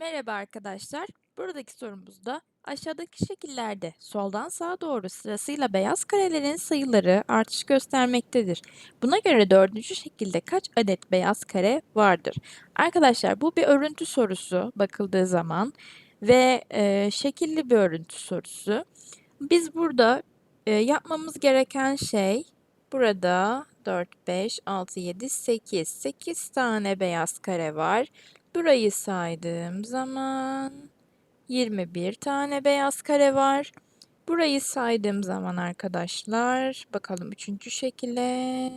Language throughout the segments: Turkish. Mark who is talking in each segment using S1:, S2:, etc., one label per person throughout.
S1: Merhaba arkadaşlar. Buradaki sorumuzda aşağıdaki şekillerde soldan sağa doğru sırasıyla beyaz karelerin sayıları artış göstermektedir. Buna göre dördüncü şekilde kaç adet beyaz kare vardır? Arkadaşlar bu bir örüntü sorusu bakıldığı zaman ve e, şekilli bir örüntü sorusu. Biz burada e, yapmamız gereken şey burada 4, 5, 6, 7, 8. 8 tane beyaz kare var. Burayı saydığım zaman 21 tane beyaz kare var. Burayı saydığım zaman arkadaşlar bakalım üçüncü şekile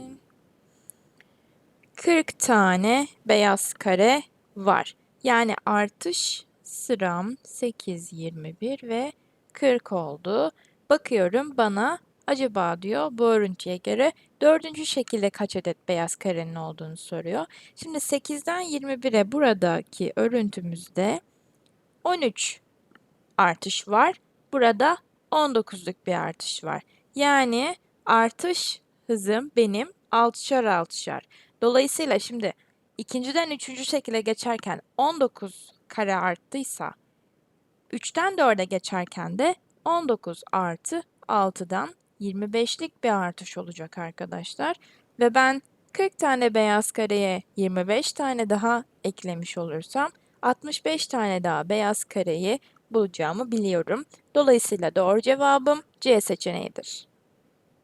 S1: 40 tane beyaz kare var. Yani artış sıram 8, 21 ve 40 oldu. Bakıyorum bana acaba diyor bu örüntüye göre dördüncü şekilde kaç adet beyaz karenin olduğunu soruyor. Şimdi 8'den 21'e buradaki örüntümüzde 13 artış var. Burada 19'luk bir artış var. Yani artış hızım benim 6'şar 6'şar. Dolayısıyla şimdi ikinciden üçüncü şekilde geçerken 19 kare arttıysa 3'ten 4'e geçerken de 19 artı 6'dan 25'lik bir artış olacak arkadaşlar. Ve ben 40 tane beyaz kareye 25 tane daha eklemiş olursam 65 tane daha beyaz kareyi bulacağımı biliyorum. Dolayısıyla doğru cevabım C seçeneğidir.